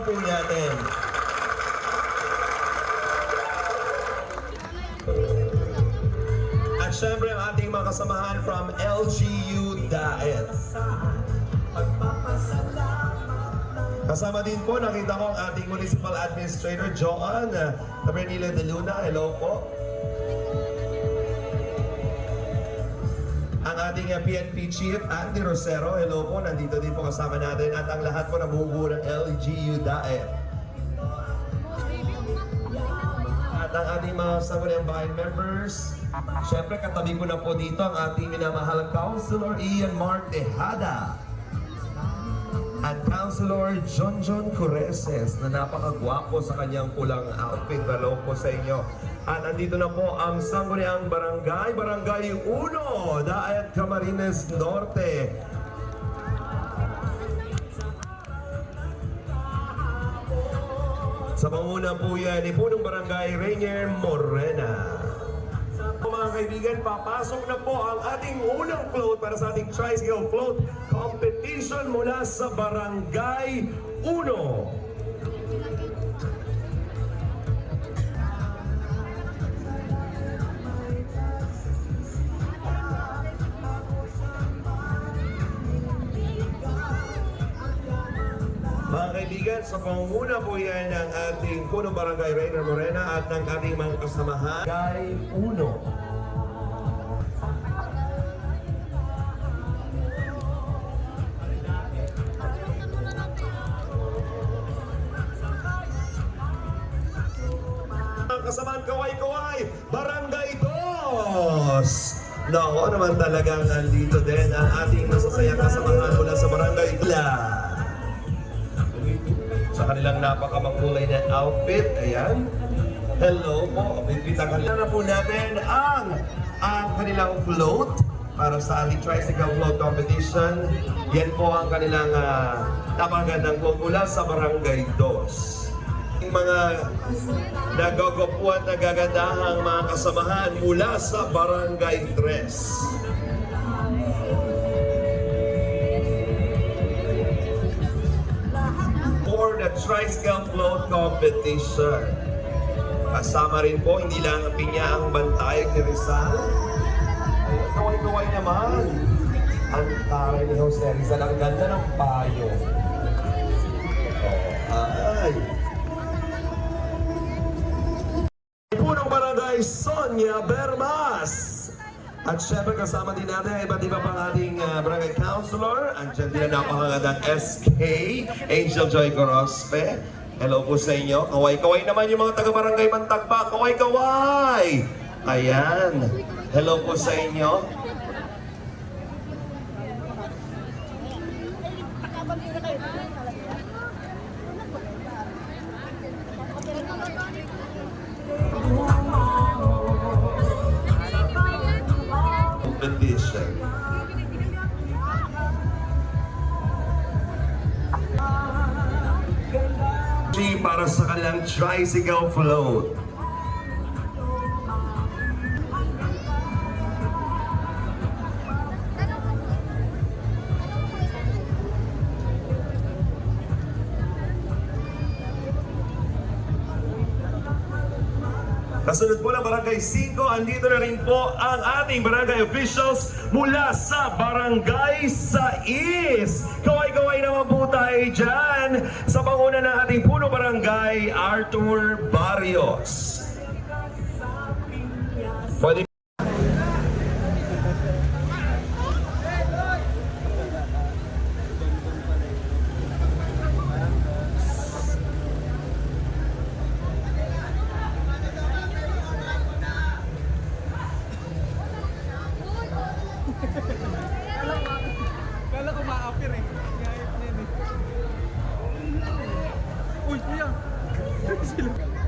B2K Ochoa. Palakpakan naman po natin. At syempre ang ating mga kasamahan from LGU Daet. Kasama din po, nakita ko ang ating Municipal Administrator, Joan Tabernila de Luna. Hello po. Ang ating uh, PNP Chief, Andy Rosero. Hello po, nandito din po kasama natin. At ang lahat po na bumubuo ng LGU Daet. At ang ating mga Sangguniang Bahay members, Siyempre, katabi ko na po dito ang ating minamahalang Councilor Ian Mark Tejada at Councilor John John Cureses na napakagwapo sa kanyang pulang outfit. Hello po sa inyo. At andito na po ang Sangguniang Barangay, Barangay 1, Daet Camarines Norte. Sa panguna po yan ni Punong Barangay Rainier Morena. Mga kaibigan, papasok na po ang ating unang float para sa ating tricycle float competition mula sa Barangay 1. Kaibigan, sa pangunguna po yan ng ating Punong Barangay Rainer Morena at ng ating mga kasamahan. Barangay 1. Ang kasamaan kaway-kaway, Barangay Dos! Nako naman talagang nandito din ang ating masasayang kasamahan mula sa Barangay Gla. Sa kanilang napakamakulay na outfit, ayan. Hello po, bibitang na po natin ang ang kanilang float para sa ating tricycle float competition. Yan po ang kanilang uh, napakagandang float mula sa Barangay Dos yung mga nagagopuan na gagandahang mga kasamahan mula sa Barangay 3. Tricycle Float Competition. Kasama rin po, hindi lang ang pinya ang bantayag ni Rizal. Ay, kaway-kaway naman. Ang taray ni Jose Rizal, ang ganda ng payo. Oh, ay. Punong Barangay Sonia Bermas. At syempre kasama din natin ang iba't iba pang ating uh, barangay councilor. Andiyan din ang napakagandang SK, Angel Joy Gorospe. Hello po sa inyo. Kaway-kaway naman yung mga taga-barangay Mantagpa. Kaway-kaway! Ayan. Hello po sa inyo. G para sa kanilang tricycle float. Kasunod po ng Barangay 5, andito na rin po ang ating barangay officials mula sa Barangay Sais. Kaway-kaway naman po tayo dyan Uy, kuya! Sila.